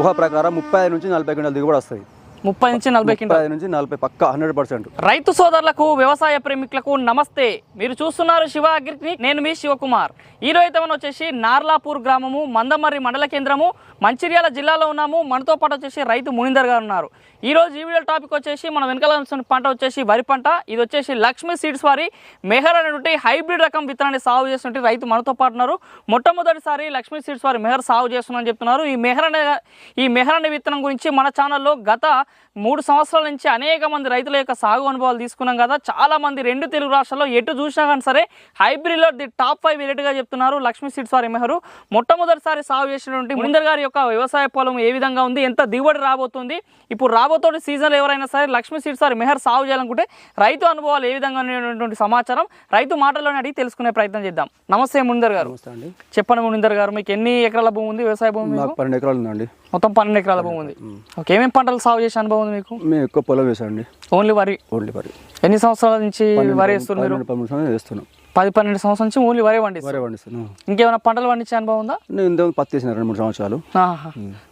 ఊహ ప్రకారం ముప్పై ఐదు నుంచి నలభై క్వింటాల దిగుబడి వస్తుంది. ముప్పై నుంచి నలభై నుంచి నలభై పక్క హండ్రెడ్ పర్సెంట్. రైతు సోదరులకు వ్యవసాయ ప్రేమికులకు నమస్తే. మీరు చూస్తున్నారు శివ అగ్రికి నేను మీ శివకుమార్. ఈ రోజు అయితే మనం వచ్చేసి నార్లాపూర్ గ్రామము మందమర్రి మండల కేంద్రము మంచిర్యాల జిల్లాలో ఉన్నాము. మనతో పాటు వచ్చేసి రైతు మునిందర్ గారు ఉన్నారు. ఈ రోజు ఈ వీడియో టాపిక్ వచ్చేసి మనం వెనకాల పంట వచ్చేసి వరి పంట. ఇది వచ్చేసి లక్ష్మీ సీడ్స్ వారి. మెహర్ అనేటువంటి హైబ్రిడ్ రకం విత్తనాన్ని సాగు చేస్తున్నట్టు రైతు మనతో పాటు ఉన్నారు. మొట్టమొదటిసారి లక్ష్మీ సీడ్స్ వారి మెహర్ సాగు చేస్తున్నారని చెప్తున్నారు. ఈ మెహర్ అనే ఈ మెహర్ అనే విత్తనం గురించి మన ఛానల్లో గత మూడు సంవత్సరాల నుంచి అనేక మంది రైతుల యొక్క సాగు అనుభవాలు తీసుకున్నాం కదా. చాలా మంది రెండు తెలుగు రాష్ట్రాల్లో ఎటు చూసినా కానీ సరే హైబ్రిడ్లో ది టాప్ ఫైవ్ వెరైటీగా చెప్తున్నారు లక్ష్మీ సీడ్స్ వారి మెహరు. మొట్టమొదటిసారి సాగు చేసినటువంటి మునిందర్ గారి యొక్క వ్యవసాయ పొలం ఏ విధంగా ఉంది? ఎంత దిగుబడి రాబోతుంది? ఇప్పుడు రాబోతోటి సీజన్లో ఎవరైనా సరే లక్ష్మీ సీడ్స్ వారి మెహర్ సాగు చేయాలనుకుంటే రైతు అనుభవాలు ఏ విధంగా ఉన్నటువంటి సమాచారం రైతు మాటల్లోనే అడిగి తెలుసుకునే ప్రయత్నం చేద్దాం. నమస్తే మునిందర్ గారు. చెప్పండి మునిందర్ గారు మీకు ఎన్ని ఎకరాల భూమి ఉంది? వ్యవసాయ భూమి పన్నెండు ఎకరాలు ఉందండి. మొత్తం పన్నెండు ఎకరాల భూమి ఉంది. ఓకే ఏమేమి పంటలు సాగు చేసే అనుభవం ఉంది మీకు? మేము ఎక్కువ పొలం వేసామండి. ఓన్లీ వరి? ఓన్లీ వరి. ఎన్ని సంవత్సరాల నుంచి వరి వేస్తున్నారు పన్నెండు సంవత్సరాలు వేస్తున్నాం. పది పన్నెండు సంవత్సరాల నుంచి ఓన్లీ వరి పండిస్తారు. వరే పండిస్తున్నాం ఇంకేమైనా పంటలు పండించే అనుభవం ఉందా? నేను పత్తి వేసిన రెండు మూడు సంవత్సరాలు.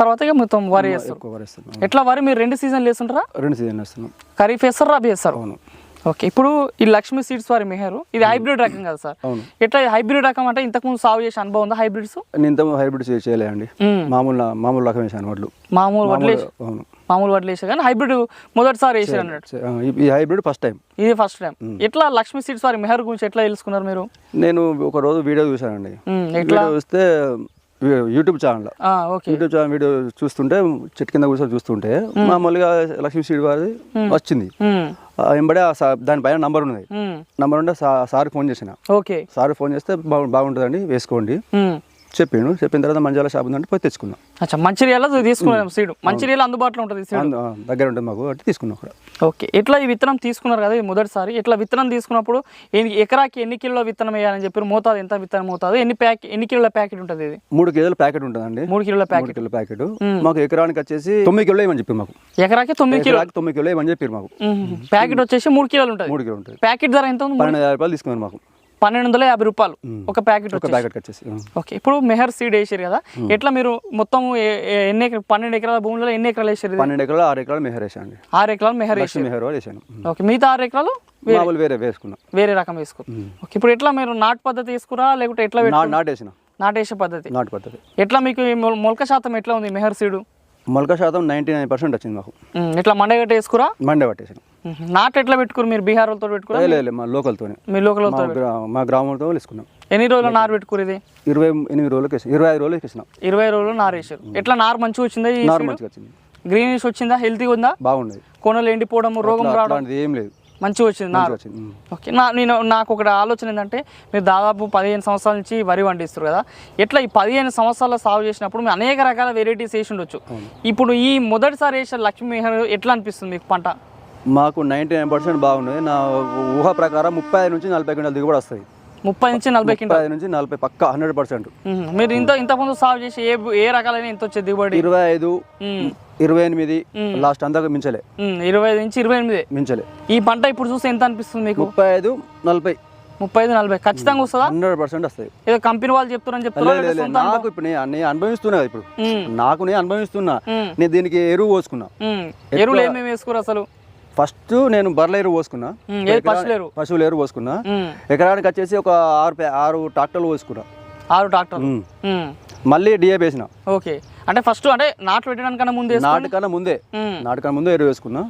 తర్వాత మొత్తం వరి వేస్తున్నాం ఎట్లా వరి మీరు రెండు సీజన్లు వేస్తుంటారా? రెండు సీజన్ వేస్తున్నాం. ఖరీఫ్ వేస్తారు రబీ వేస్తారు? అవును. ఓకే ఇప్పుడు ఈ లక్ష్మీ సీడ్స్ వారి మెహరు ఇది హైబ్రిడ్ రకం కదా సార్? అవును. ఎట్లా హైబ్రిడ్ రకం అంటే ఇంతకుముందు సాగు చేసే అనుభవం ఉందా హైబ్రిడ్స్? నేను ఇంత హైబ్రిడ్ చేయలేండి మామూలు మామూలు రకం వేసాను వడ్లు. మామూలు వడ్లు అవును. మామూలు వడ్లు వేసే కానీ హైబ్రిడ్ మొదటిసారి వేసారు అన్నట్టు. ఈ- హైబ్రిడ్ ఫస్ట్ టైం ఇది ఫస్ట్ టైం ఎట్లా లక్ష్మీ సీడ్స్ వారి మెహర్ గురించి ఎట్లా తెలుసుకున్నారు మీరు? నేను ఒక రోజు వీడియో చూసానండి ఎట్లా? చూస్తే YouTube channel YouTube channel video చూస్తుంటే చెట్టు కింద కూర్చొని చూస్తుంటే మామూలుగా లక్ష్మీ సీడ్ వారి వచ్చింది. ఉమ్, ఆ, వెంబడే సా- దానిపైన నంబర్ ఉన్నది. నంబర్ ఉంటే సా- సార్కి ఫోన్ చేసిన. ఓకే సార్ ఫోన్ చేస్తే బాగు బాగుంటుందండి వేసుకోండి. చెప్పిండు. చెప్పిన తర్వాత మంచిగా షాప్ ఉందంటే పోయి తెచ్చుకున్నాం అచ్చా మంచిర్యాల తీసుకున్నాం సీడ్ మంచిర్యాల అందుబాటులో ఉంటుంది సీడ్ దగ్గర ఉంటుంది మాకు అంటే తీసుకున్నాం అక్కడ. ఓకే. ఎట్లా ఈ విత్తనం తీసుకున్నారు కదా ఇది మొదటిసారి? ఇట్లా విత్తనం తీసుకున్నప్పుడు ఎకరాకి ఎన్ని కిలోల విత్తనం వేయాలని చెప్పి మోతాదు ఎంత విత్తనం మోతాదు? ఎన్ని ప్యాక్ ఎన్ని కిలోల ప్యాకెట్ ఉంటుంది ఇది? మూడు కేజీల ప్యాకెట్ ఉంటుందండి. మూడు కిలోల ప్యాకెట్. కిలోల ప్యాకెట్. మాకు ఎకరానికి వచ్చేసి తొమ్మిది కిలో ఇవ్వని చెప్పి మాకు. ఎకరాకి తొమ్మిది కిలో తొమ్మిది కిలో ఇవ్వని చెప్పారు మాకు. ప్యాకెట్ వచ్చేసి మూడు కిలోలు ఉంటుంది. మూడు కిలో ఉంటుంది. ప్యాకెట్ ధర ఎంత ఉంది? పన్నెండు రూపాయలు తీసుకున్నారు మాకు. పన్నెండు వందల యాభై రూపాయలు ఒక ప్యాకెట్ ఒక ప్యాకెట్ వచ్చేసి. ఓకే ఇప్పుడు మెహర్ సీడ్ వేసారు కదా ఎట్లా మీరు మొత్తం ఎన్ని ఎకరా పన్నెండు ఎకరాల భూమిలో ఎన్ని ఎకరాలు వేసారు? పన్నెండు ఎకరాలు ఆరు ఎకరాలు మెహర్ వేసాను ఆరు ఎకరాలు మెహర్ లక్ష్మీ మెహర్ వేసాను. ఓకే మిగతా ఆరు ఎకరాలు మామూలు వేరే వేసుకున్నాం. వేరే రకం వేసుకో. ఓకే ఇప్పుడు ఎట్లా మీరు నాటు పద్ధతి వేసుకురా లేకుంటే ఎట్లా నాటు నాటు వేసిన. నాటేసే పద్ధతి. నాటు పద్ధతి. ఎట్లా మీకు మొలక శాతం ఎట్లా ఉంది మెహర్ సీడు? మొలక శాతం నైంటీ నైన్ పర్సెంట్ వచ్చింది మాకు. ఎట్లా మండగట్ట వేసుకురా? మండే పట్టేసాను నాటు ఎట్లా పెట్టుకురు? మీరు బీహార్ వాళ్ళతో పెట్టుకురా లేదు మా లోకల్తోనే. మీ లోకల్ మా గ్రా- మా గ్రామంతో వేసుకున్నాం. ఎన్ని రోజులు నారు పెట్టుకురు ఇది? ఇరవై ఎనిమిది రోజులకి వేసాం. ఇరవై ఐదు రోజులకి వేసినాం. ఇరవై రోజులు నారు వేసారు. ఎట్లా నారు మంచిగా వచ్చిందా నారు మంచిగా వచ్చింది. గ్రీనిష్ వచ్చిందా? హెల్తీగా ఉందా? బాగున్నది కొనలు ఎండిపోవడం రోగం రావడం? ఏం లేదు. మంచిగా వచ్చింది నారు. ఓకే. నా నేను నాకు ఒక ఆలోచన ఏంటంటే మీరు దాదాపు పదిహేను సంవత్సరాల నుంచి వరి పండిస్తారు కదా. ఎట్లా ఈ పదిహేను సంవత్సరాల సాగు చేసినప్పుడు మీరు అనేక రకాల వెరైటీస్ వేసి ఉండొచ్చు. ఇప్పుడు ఈ మొదటిసారి వేసిన లక్ష్మీ మెహర్ ఎట్లా అనిపిస్తుంది మీకు పంట? మాకు నైంటీ నైన్ పర్సెంట్ బాగున్నది నా ఊహ ప్రకారం ముప్పై ఐదు నుంచి నలభై క్వింటాల దిగుబడి వస్తుంది. ముప్పై నుంచి నలభై ముప్పై నుంచి నలభై పక్క హండ్రెడ్ పర్సెంట్. మీరు ఇంత ఇంతకుముందు సాగు చేసి ఏ ఏ రకాలైన ఇంత వచ్చే దిగుబడి? ఇరవై ఐదు. ఇరవై ఎనిమిది లాస్ట్ అంతా మించలే. ఇరవై ఐదు నుంచి ఇరవై ఎనిమిది? మించలే. ఈ పంట ఇప్పుడు చూస్తే ఎంత అనిపిస్తుంది మీకు? ముప్పై ఐదు నలభై. ముప్పై ఐదు నలభై. ఖచ్చితంగా వస్తుందా? హండ్రెడ్ పర్సెంట్ వస్తాయి ఏదో కంపెనీ వాళ్ళు లేదు, సొంత నాకు ఇప్పుడు నేను నేను అనుభవిస్తున్నా ఇప్పుడు. నాకు నేను అనుభవిస్తున్నా. నేను దీనికి ఎరువు పోసుకున్నా. ఎరువులు ఏమేమి వేసుకోరు అసలు? ఫస్ట్ నేను బర్రెల ఎరువు పోసుకున్నా. పశువుల ఎరువు? పోసుకున్నా. ఎకరానికి వచ్చేసి ఒక ఆరు ఆరు ట్రాక్టర్లు పోసుకున్నా. ఆరు మ్మ్. మళ్ళీ డిఏ వేసిన. ఓకే. అంటే ఫస్ట్ అంటే నాటు పెట్టడానికన్నా ముందు నాటికన్నా ముందే. నాటికన్నా ముందే ఎరువు వేసుకున్నా.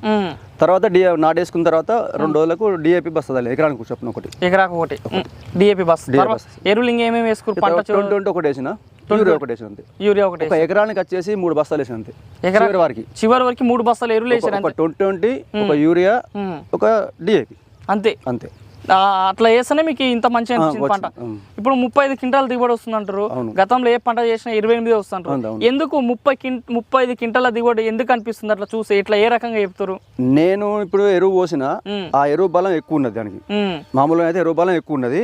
తర్వాత డిఏ నాటేసుకున్న తర్వాత రెండు రోజులకు డిఏపి బస్తుంది ఎకరానికి చెప్పిన ఒకటి. ఎకరాకు ఒకటి. డిఏపి బస్ ఎరువులు ఇంకేమేమి వేసుకోరు పంట ఒకటి వేసిన. యూరియా ఒకటి వేసిన అంతే యూరియా ఒకటి ఒక ఎకరానికి వచ్చేసి మూడు బస్తాలు వేసిన అంతే ఎకరా- చివరి వారికి. చివరి వరకు మూడు బస్తాలు ఎరువులు ఒక ట్వంటీ ట్వంటీ ఒక యూరియా. ఒక డిఏపి అంతే. అంతే. అట్లా వేస్తేనే మీకు ఇంత మంచిగా అనిపించింది పంట. ఇప్పుడు ముప్పై ఐదు క్వింటాల దిగుబడి వస్తుంది అంటారు. గతంలో ఏ పంట చేసినా ఇరవై ఎనిమిది వస్తుంటారు. ఎందుకు ముప్పై కిం ముప్పై ఐదు క్వింటాల దిగుబడి ఎందుకు అనిపిస్తుంది అట్లా చూసి? ఇట్లా ఏ రకంగా చెప్తారు? నేను ఇప్పుడు ఎరువు పోసిన. ఆ ఎరువు బలం ఎక్కువ ఉన్నది దానికి. మామూలుగా అయితే ఎరువు బలం ఎక్కువ ఉన్నది.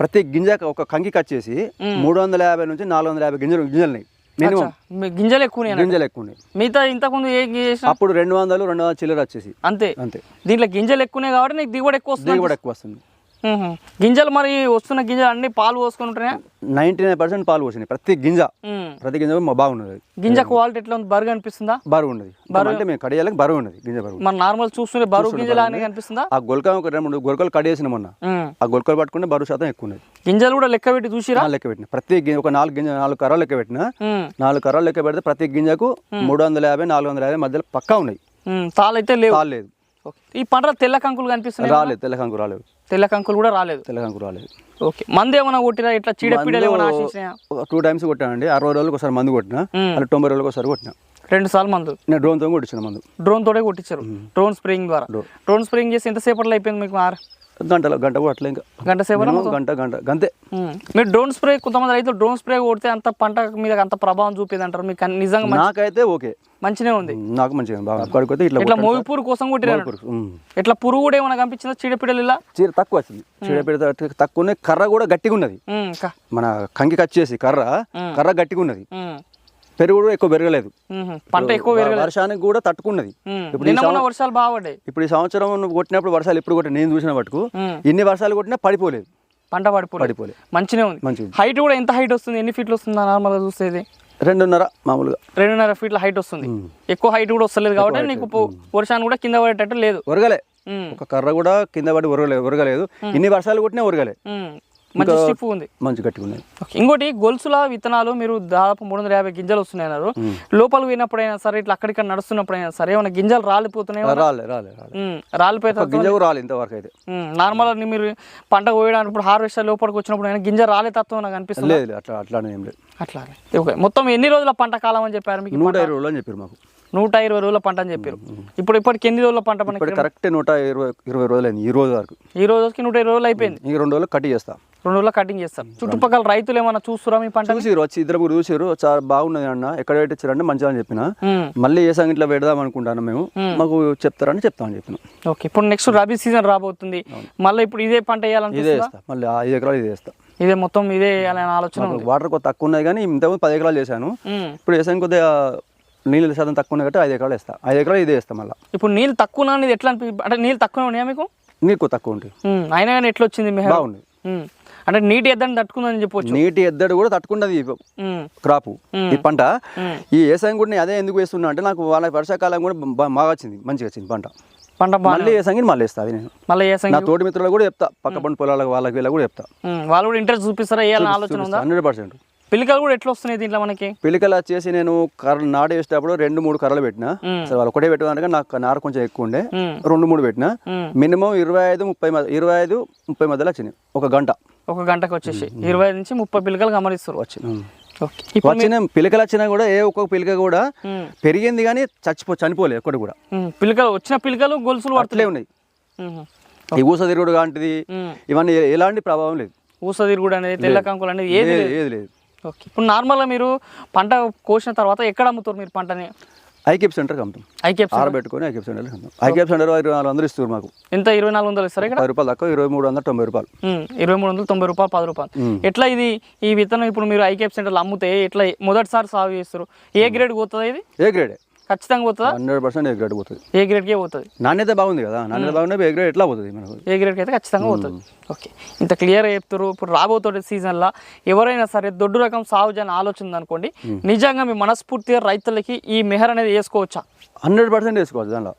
ప్రతి గింజ ఒక కంకి వచ్చేసి మూడు వందల యాభై నుంచి నాలుగు వందల యాభై గింజలు గింజలున్నాయి. మినిమం. గింజలు ఎక్కువ గింజలు ఎక్కువ మిగతా ఇంతకుముందు ఏ అప్పుడు రెండు వందలు రెండు వందల చిల్లర వచ్చేసి. అంతే. అంతే. దీంట్లో గింజలు ఎక్కువనే కాబట్టి నీకు దిగుబడి ఎక్కువ వస్తుంది దిగుబడి ఎక్కువ వస్తుంది. గింజలు మరి వస్తున్న గింజలు అన్ని పాలు పోసుకొని ఉంటున్నాయా నైంటీ నైన్ పర్సెంట్ పాలు పోసినాయి. ప్రతి గింజ. ప్రతి గింజ బాగున్నది. గింజ క్వాలిటీ ఎట్లా ఉంది? బరుగు అనిపిస్తుందా? బరువు? ఉన్నది అంటే మేము కడియాలకు బరువు ఉన్నది గింజ బరువు. మన నార్మల్ చూస్తుంటే బరువు గింజలు అని కనిపిస్తుందా? ఆ గొలక ఒక రెండు మూడు గొలకలు కడిగేసిన మొన్న. ఆ గొలకలు పట్టుకుంటే బరువు శాతం ఎక్కువ ఉన్నది గింజలు కూడా లెక్క పెట్టి చూసిరా? లెక్క పెట్టిన. ప్రతి గింజ ఒక నాలుగు గింజ నాలుగు కర్రలు లెక్క పెట్టిన. నాలుగు కర్రలు లెక్క పెడితే ప్రతి గింజకు మూడు వందల యాభై నాలుగు వందల యాభై మధ్యలో పక్కా ఉన్నాయి. తాళైతే లేవు. ఓకే. ఈ పంటలో తెల్ల కంకులు కనిపిస్తున్నాయి రాలేదు తెల్లకంకు రాలేదు. తెల్ల కంకులు కూడా రాలేదు? తెల్లకంకు రాలేదు. ఓకే. మంది ఏమైనా కొట్టిరా? ఇట్లా చీడపీడలు ఏమైనా టూ టైమ్స్ కొట్టానండి. అరవై రోజులకు ఒకసారి మందు కొట్టిన. అలా తొంభై రోజులకు ఒకసారి కొట్టిన. రెండు సార్లు మందు? నేను డ్రోన్తో కొట్టించిన మందు. డ్రోన్ తోటే కొట్టించారు డ్రోన్ స్ప్రేయింగ్ ద్వారా. డ్రోన్ స్ప్రేయింగ్ చేసి ఎంతసేపట్లో అయిపోయింది మీకు ఆరు? గంటలో గంట అట్లా ఇంకా. గంట సేపు గంట గంట గంతే. మీరు డ్రోన్ స్ప్రే కొంతమంది రైతులు డ్రోన్ స్ప్రే కొడితే అంత పంట మీద అంత ప్రభావం చూపేది అంటారు మీకు నిజంగా నాకైతే ఓకే. మంచినే ఉంది. నాకు మంచిగా బాగా ఇట్లా ఇట్లా. మోగిపూర్ కోసం పురుగు. ఉమ్. ఇట్లా పురుగు కూడా ఏమైనా కనిపించిందా? చీడపీడలు ఇలా? చీర తక్కువ వచ్చింది చీడ పెడితే తక్కువ కర్ర కూడా గట్టిగా ఉన్నది మన కంకి కట్ చేసి కర్ర కర్ర గట్టిగా ఉన్నది పెరుగు కూడా ఎక్కువ పెరగలేదు. పంట ఎక్కువ పెరగలేదు. వర్షానికి కూడా తట్టుకున్నది. ఇప్పుడు వర్షాలు బాగా పడ్డాయి. ఇప్పుడు ఈ సంవత్సరం కొట్టినప్పుడు వర్షాలు ఎప్పుడు కొట్టిన నేను చూసిన మటుకు ఇన్ని వర్షాలు కొట్టినా పడిపోలేదు. పంట పడిపోలేదు. పడిపోలేదు. మంచినే ఉంది. మంచిది హైట్ కూడా ఎంత హైట్ వస్తుంది? ఎన్ని ఫీట్లు వస్తుంది? నార్మల్గా చూసేది? రెండున్నర మామూలుగా. రెండున్నర ఫీట్ల హైట్ వస్తుంది. ఎక్కువ హైట్ కూడా వస్తలేదు కాబట్టి నీకు వర్షాన్ని కూడా కింద పడేటట్టు లేదు. ఒరగలే. ఒక కర్ర కూడా కింద పడి ఒరగలే ఒరగలేదు. ఇన్ని వర్షాలు కొట్టినా ఒరగలే. ఉమ్, మంచి స్టిఫ్ ఉంది. మంచి గట్టిగా ఉన్నది ఓకే. ఇంకోటి గొలుసుల విత్తనాలు మీరు దాదాపు మూడు వందల యాభై గింజలు వస్తున్నాయి అన్నారు లోపలికి పోయినప్పుడైనా సరే ఇట్లా అక్కడిక్కడ నడుస్తున్నప్పుడైనా సరే ఏమైనా గింజలు రాలిపోతున్నాయి? రాలే రాలే రాలే. రాలిపోతే ఒక గింజ కూడా రాలే ఇంతవరకు అయితే. నార్మల్ మీరు పంట కోయడానికి ఇప్పుడు హార్వెస్టర్ లోపలికి వచ్చినప్పుడు అయినా గింజ రాలే తత్వం నాకు అనిపిస్తుంది? లేదు అట్లా అట్లానే ఏం లేదు. అట్లా ఓకే మొత్తం ఎన్ని రోజుల పంట కాలం అని చెప్పారు మీకు నూట ఇరవై రోజులు అని చెప్పారు మాకు. నూట ఇరవై రోజుల పంట అని చెప్పారు. ఇప్పుడు ఇప్పటికి ఎన్ని రోజుల పంట మనకి కరెక్ట్ నూట ఇరవై ఇరవై రోజులు అయింది ఈ రోజు వరకు. ఈ రోజుకి నూట ఇరవై రోజులు అయిపోయింది. ఈ రెండు రోజులు కట్ చేస్తా. రెండు రోజుల కటింగ్ చేస్తారు చుట్టుపక్కల రైతులు ఏమైనా చూస్తురా మీ పంట? చూసిరు వచ్చి ఇద్దరు ముగ్గురు చూసిరు చాలా బాగున్నది అన్న ఎక్కడ పెట్టించారంటే మంచిగా అని చెప్పిన. మళ్ళీ ఏ సంగతిలో పెడదాం అనుకుంటాను మేము మాకు చెప్తారని చెప్తామని చెప్పిన. ఓకే ఇప్పుడు నెక్స్ట్ రబీ సీజన్ రాబోతుంది. మళ్ళీ ఇప్పుడు ఇదే పంట ఇదే వేయాలనిపిస్తుందా వేస్తా మళ్ళీ ఐదు ఎకరాలు ఇదే వేస్తా ఇదే మొత్తం ఇదే వేయాలనే ఆలోచన వాటర్ కొద్ది తక్కువ ఉన్నాయి కానీ ఇంతకుముందు పది ఎకరాలు చేశాను. ఇప్పుడు వేసాను కొద్దిగా నీళ్ళ శాతం తక్కువ ఉన్నాయి కాబట్టి ఐదు ఎకరాలు వేస్తా. ఐదు ఎకరాలు ఇదే వేస్తా మళ్ళీ. ఇప్పుడు నీళ్ళు తక్కువ ఉన్నది ఎట్లా అనిపి అంటే నీళ్ళు తక్కువ ఉన్నాయా మీకు? నీకు తక్కువ ఉంటాయి. అయినా కానీ ఎట్లా వచ్చింది? బాగుంది. అంటే నీటి ఎద్దని తట్టుకుందని చెప్పొచ్చు. నీటి ఎద్దడి కూడా తట్టుకున్నది క్రాపు. ఈ పంట. ఈ ఏసాయం కూడా నేను అదే ఎందుకు వేస్తున్నా అంటే నాకు వాళ్ళ వర్షాకాలం కూడా బాగా వచ్చింది. మంచిగా వచ్చింది పంట. పంట మళ్ళీ ఏసంగి మళ్ళీ వేస్తా అది నేను. మళ్ళీ ఏ నా తోటి మిత్రులకు కూడా చెప్తా. పక్క పంట పొలాలకు వాళ్ళకి వీళ్ళకి కూడా చెప్తా. వాళ్ళు కూడా ఇంట్రెస్ట్ చూపిస్తారా? ఆలోచన ఉందా? Hundred percent. పిల్లకలు కూడా ఎట్లా వస్తున్నాయి దీంట్లో మనకి? పిలికలు వచ్చేసి నేను కర్ర నాటు వేసేటప్పుడు రెండు మూడు కర్రలు పెట్టిన. సరే వాళ్ళు ఒకటే పెట్టడానికి నాకు నార కొంచెం ఎక్కువ ఉండే. రెండు మూడు పెట్టిన. మినిమం ఇరవై ఐదు ముప్పై ఇరవై ఐదు ముప్పై మధ్యలో వచ్చినాయి. ఒక గంట. ఒక గంటకు వచ్చేసి. ఇరవై ఐదు నుంచి ముప్పై పిల్లకలు గమనిస్తారు ఇప్పుడు వచ్చిన పిలికలు వచ్చినా కూడా ఏ ఒక్కొక్క పిలిక కూడా పెరిగింది కానీ చచ్చిపో చనిపోలే ఒక్కటి కూడా. ఉమ్, పిల్లకలు వచ్చిన పిల్లకలు గొలుసులు పడుతున్నాయి. ఉన్నాయి. ఈ ఊస తిరుగుడు లాంటిది. ఇవన్నీ ఎలాంటి ప్రభావం లేదు. ఊస తిరుగుడు అనేది తెల్ల కంకులు అనేది ఏది లేదు. ఓకే. ఇప్పుడు నార్మల్గా మీరు పంట కోసిన తర్వాత ఎక్కడ అమ్ముతారు మీరు పంటని? ఐకేప్ సెంటర్ అమ్ముతాం. ఐకేప్ ఆరబెట్టుకొని ఐకేప్ సెంటర్ ఐకేప్ సెంటర్ ఇరవై నాలుగు వందలు ఇస్తారు మాకు. ఎంత? ఇరవై నాలుగు వందలు ఇస్తారు ఇక్కడ? రూపాయలు తక్కువ ఇరవై మూడు వందల తొంభై రూపాయలు. ఇరవై మూడు వందలు తొంభై రూపాయలు పది రూపాయలు. ఎట్లా ఇది? ఈ విత్తనం ఇప్పుడు మీరు ఐకేప్ సెంటర్లో అమ్ముతే ఎట్లా మొదటిసారి సాగు చేస్తారు? ఏ గ్రేడ్ పోతుంది ఇది? ఏ గ్రేడే. ఖచ్చితంగా పోతుందా? హండ్రెడ్ పర్సెంట్ ఏ గ్రేడ్ పోతుంది. ఏ గ్రేడ్కే పోతుంది. నాణ్యత బాగుంది కదా నాణ్యత బాగుంటే ఏ గ్రేడ్ ఎట్లా పోతుంది మనకు? ఏ గ్రేడ్కి అయితే ఖచ్చితంగా పోతుంది. ఓకే. ఇంత క్లియర్గా చెప్తారు ఇప్పుడు రాబోతున్న సీజన్లో ఎవరైనా సరే దొడ్డు రకం సాగు చేయని ఆలోచన అనుకోండి నిజంగా మీ మనస్ఫూర్తిగా రైతులకి ఈ మెహర్ అనేది వేసుకోవచ్చా? హండ్రెడ్ పర్సెంట్ వేసుకోవచ్చు దానిలో.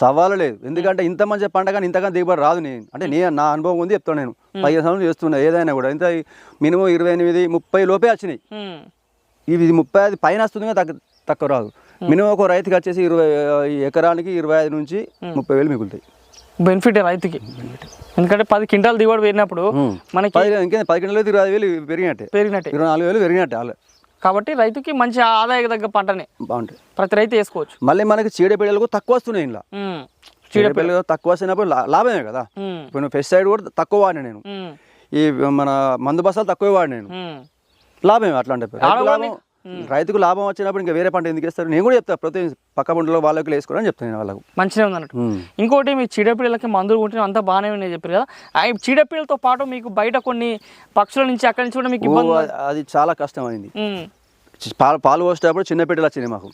సవాలు లేదు. ఎందుకంటే ఇంత మంచి పంట కానీ ఇంతకన్నా దిగుబడి రాదు నేను. అంటే నే నా అనుభవం ఉంది చెప్తాను నేను. పదిహేను సంవత్సరాలు చేస్తున్నా ఏదైనా కూడా. ఇంత మినిమం ఇరవై ఎనిమిది ముప్పై లోపే వచ్చినాయి. ఇవి ముప్పై ఐదు పైన వస్తుంది తక్కువ రాదు. మినిమం ఒక రైతుకి వచ్చేసి ఇరవై ఎకరానికి ఇరవై ఐదు నుంచి ముప్పై వేలు మిగులుతాయి. బెనిఫిట్ రైతుకి. ఎందుకంటే పది క్వింటాలు దిగుబడి పెరిగినప్పుడు మనకి పది ఇంకేం పది కింటలు ఇరవై ఐదు వేలు పెరిగినట్టే. పెరిగినట్టే. ఇరవై నాలుగు వేలు పెరిగినట్టే వాళ్ళే కాబట్టి రైతుకి మంచి ఆదాయ దగ్గర పంటనే. బాగుంటాయి. ప్రతి రైతు వేసుకోవచ్చు. మళ్ళీ మనకి చీడపీడలకు తక్కువ వస్తున్నాయి ఇలా చీడపీడలు తక్కువ వస్తున్నప్పుడు లాభమే కదా. ఇప్పుడు పెస్టిసైడ్ కూడా తక్కువ వాడినా నేను. ఈ మన మందు బస్తాలు తక్కువ వాడిన నేను. లాభమే అట్లా అంటే రైతుకు లాభం వచ్చినప్పుడు ఇంకా వేరే పంట ఎందుకు వేస్తారు? నేను కూడా చెప్తా ప్రతి పక్క పంటలో వాళ్ళకి వేసుకోరని చెప్తాను నేను వాళ్ళకు. మంచిగా ఉంది అన్నట్టు. ఉమ్. ఇంకోటి మీ చీడపీడలకి మందులు కొట్టిన అంతా బాగానే ఉన్నాయి చెప్పారు కదా. ఆ చీడపీడలతో పాటు మీకు బయట కొన్ని పక్షుల నుంచి అక్కడి నుంచి కూడా మీకు అది- చాలా కష్టం అయింది. పాలు పాలు పోసేటప్పుడు చిన్న పెట్టెలు వచ్చినాయి మాకు.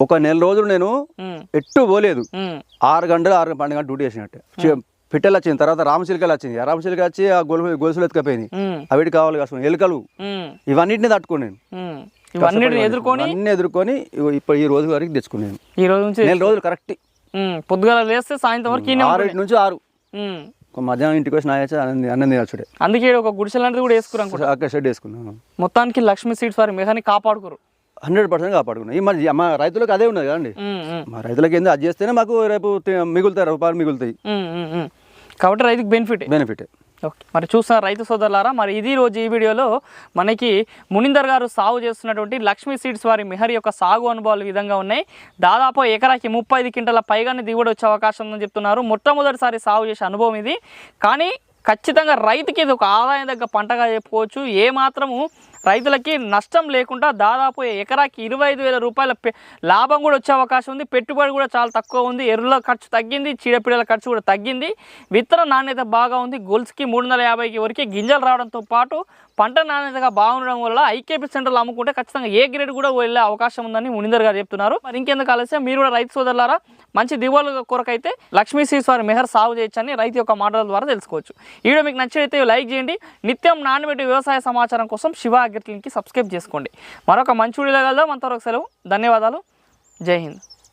ఒక నెల రోజులు నేను ఎట్టు పోలేదు. ఆరు గంటలు ఆరు పన్నెండు గంటలు డ్యూటీ చేసినట్టే. పిట్టలు వచ్చింది తర్వాత రామచిలుకలు వచ్చింది. ఆ రామచిలుక వచ్చి ఆ గొలుసు గొలుసులు ఎత్తుకపోయింది అవిటి కావాలి కాసుకుని ఎలుకలు. ఇవన్నిటిని ఉమ్. ఇవన్నిటిని ఎదుర్కొని? అన్ని ఎదుర్కొని ఇప్పుడు ఈ రోజు వరకు తెచ్చుకున్నాను ఈ రోజు నుంచి? నెల రోజులు కరెక్ట్ పొద్దుగాల లేస్తే సాయంత్రం వరకు ఆరు. నుంచి ఆరు. మధ్యాహ్నం ఇంటికి వచ్చి నాయచ్చు అన్నం అన్నం తినచ్చుడే అందుకే ఒక గుడిసె లాంటిది కూడా వేసుకురు అనుకుంటా. అక్కడ షెడ్ వేసుకున్నాను మొత్తానికి లక్ష్మీ సీడ్స్ వారి మెహాని కాపాడుకోరు. Hundred percent కాపాడుకున్నాం. ఈ మరి మా రైతులకు అదే ఉన్నది కదండి. మా రైతులకు ఏందో అది చేస్తేనే మాకు రేపు మిగులుతాయి రూపాయలు మిగులుతాయి. కాబట్టి రైతుకు బెనిఫిట్ బెనిఫిట్ ఓకే మరి చూసిన రైతు సోదరులారా మరి ఇది రోజు ఈ వీడియోలో మనకి మునిందర్ గారు సాగు చేస్తున్నటువంటి లక్ష్మీ సీడ్స్ వారి మిహరి యొక్క సాగు అనుభవాలు విధంగా ఉన్నాయి. దాదాపు ఎకరాకి ముప్పై ఐదు క్వింటల పైగానే దిగుబడి వచ్చే అవకాశం ఉందని చెప్తున్నారు. మొట్టమొదటిసారి సాగు చేసే అనుభవం ఇది. కానీ ఖచ్చితంగా రైతుకి ఇది ఒక ఆదాయం దగ్గర పంటగా చెప్పుకోవచ్చు. ఏ మాత్రము రైతులకి నష్టం లేకుండా దాదాపు ఎకరాకి ఇరవై ఐదు వేల రూపాయల లాభం కూడా వచ్చే అవకాశం ఉంది. పెట్టుబడి కూడా చాలా తక్కువ ఉంది. ఎరువుల ఖర్చు తగ్గింది చీడపీడల ఖర్చు కూడా తగ్గింది. విత్తన నాణ్యత బాగా ఉంది. గొలుసుకి మూడు వందల యాభైకి వరకే గింజలు రావడంతో పాటు పంట నాణ్యతగా బాగుండడం వల్ల ఐకేపీ సెంటర్లు అమ్ముకుంటే ఖచ్చితంగా ఏ గ్రేడ్ కూడా వెళ్ళే అవకాశం ఉందని మునిందర్ గారు చెప్తున్నారు. మరి ఇంకెందుకు ఆలస్యం? మీరు కూడా రైతు సోదరులారా మంచి దిగుబడుల కొరకైతే లక్ష్మీ సీస్ మెహర్ సాగు చేయొచ్చని రైతు యొక్క మాటల ద్వారా తెలుసుకోవచ్చు. ఈ వీడియో మీకు నచ్చినైతే లైక్ చేయండి. నిత్యం నాణ్యమైన వ్యవసాయ సమాచారం కోసం శివ అగ్రికల్కి సబ్స్క్రైబ్ చేసుకోండి. మరొక మంచి వీడియోలో కలుద్దాం. అంతవరకు సెలవు. ధన్యవాదాలు. జై హింద్.